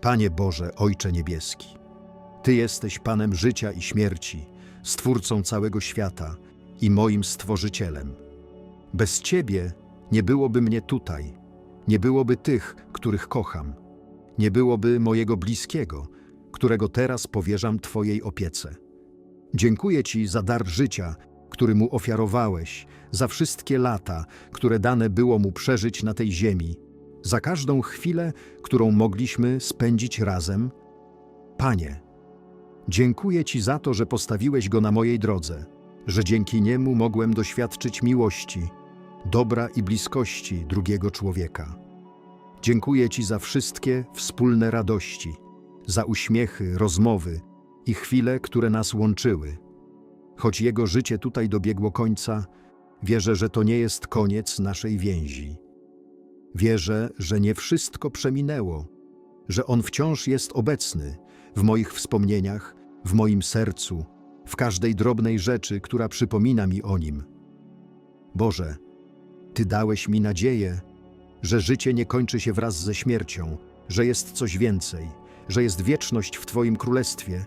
Panie Boże, Ojcze Niebieski, Ty jesteś Panem życia i śmierci, Stwórcą całego świata i moim Stworzycielem. Bez Ciebie nie byłoby mnie tutaj, nie byłoby tych, których kocham, nie byłoby mojego bliskiego, którego teraz powierzam Twojej opiece. Dziękuję Ci za dar życia, który mu ofiarowałeś, za wszystkie lata, które dane było mu przeżyć na tej ziemi, za każdą chwilę, którą mogliśmy spędzić razem. Panie, dziękuję Ci za to, że postawiłeś go na mojej drodze, że dzięki niemu mogłem doświadczyć miłości, dobra i bliskości drugiego człowieka. Dziękuję Ci za wszystkie wspólne radości, za uśmiechy, rozmowy i chwile, które nas łączyły. Choć jego życie tutaj dobiegło końca, wierzę, że to nie jest koniec naszej więzi. Wierzę, że nie wszystko przeminęło, że on wciąż jest obecny w moich wspomnieniach, w moim sercu, w każdej drobnej rzeczy, która przypomina mi o nim. Boże, Ty dałeś mi nadzieję, że życie nie kończy się wraz ze śmiercią, że jest coś więcej, że jest wieczność w Twoim królestwie,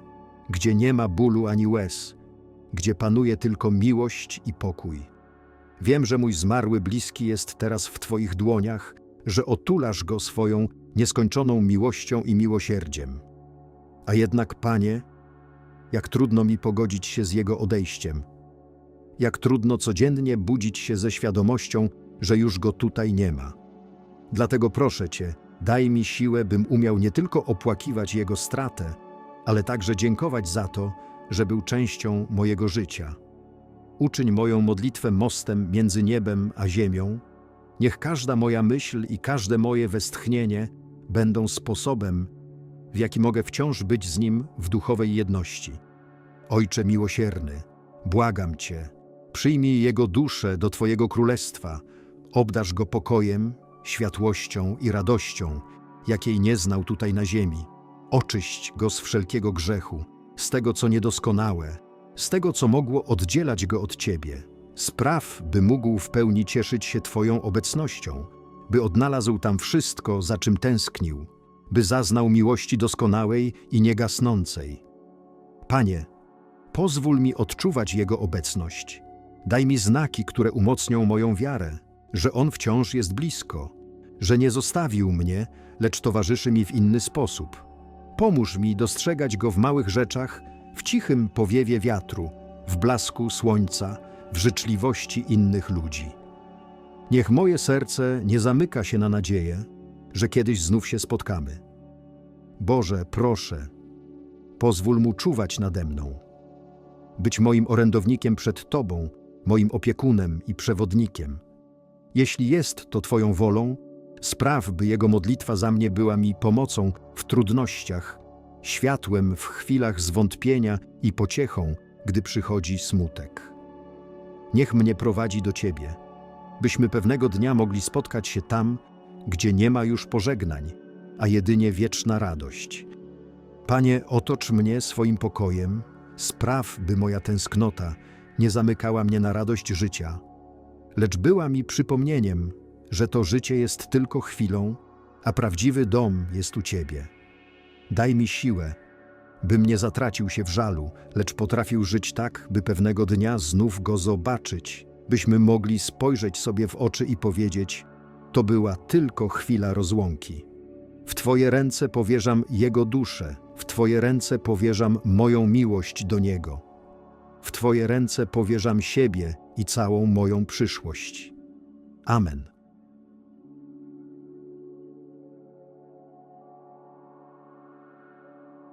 gdzie nie ma bólu ani łez, gdzie panuje tylko miłość i pokój. Wiem, że mój zmarły bliski jest teraz w Twoich dłoniach, że otulasz go swoją nieskończoną miłością i miłosierdziem. A jednak, Panie, jak trudno mi pogodzić się z jego odejściem. Jak trudno codziennie budzić się ze świadomością, że już go tutaj nie ma. Dlatego proszę Cię, daj mi siłę, bym umiał nie tylko opłakiwać jego stratę, ale także dziękować za to, że był częścią mojego życia. Uczyń moją modlitwę mostem między niebem a ziemią. Niech każda moja myśl i każde moje westchnienie będą sposobem, w jaki mogę wciąż być z Nim w duchowej jedności. Ojcze miłosierny, błagam Cię, przyjmij Jego duszę do Twojego królestwa, obdarz Go pokojem, światłością i radością, jakiej nie znał tutaj na ziemi. Oczyść Go z wszelkiego grzechu, z tego, co niedoskonałe, z tego, co mogło oddzielać Go od Ciebie. Spraw, by mógł w pełni cieszyć się Twoją obecnością, by odnalazł tam wszystko, za czym tęsknił, by zaznał miłości doskonałej i niegasnącej. Panie, pozwól mi odczuwać Jego obecność. Daj mi znaki, które umocnią moją wiarę, że On wciąż jest blisko, że nie zostawił mnie, lecz towarzyszy mi w inny sposób. Pomóż mi dostrzegać Go w małych rzeczach, w cichym powiewie wiatru, w blasku słońca, w życzliwości innych ludzi. Niech moje serce nie zamyka się na nadzieję, że kiedyś znów się spotkamy. Boże, proszę, pozwól mu czuwać nade mną, być moim orędownikiem przed Tobą, moim opiekunem i przewodnikiem. Jeśli jest to Twoją wolą, spraw, by Jego modlitwa za mnie była mi pomocą w trudnościach, światłem w chwilach zwątpienia i pociechą, gdy przychodzi smutek. Niech mnie prowadzi do Ciebie, byśmy pewnego dnia mogli spotkać się tam, gdzie nie ma już pożegnań, a jedynie wieczna radość. Panie, otocz mnie swoim pokojem, spraw, by moja tęsknota nie zamykała mnie na radość życia, lecz była mi przypomnieniem, że to życie jest tylko chwilą, a prawdziwy dom jest u Ciebie. Daj mi siłę, bym nie zatracił się w żalu, lecz potrafił żyć tak, by pewnego dnia znów go zobaczyć, byśmy mogli spojrzeć sobie w oczy i powiedzieć: To była tylko chwila rozłąki. W Twoje ręce powierzam Jego duszę, w Twoje ręce powierzam moją miłość do Niego. W Twoje ręce powierzam siebie i całą moją przyszłość. Amen.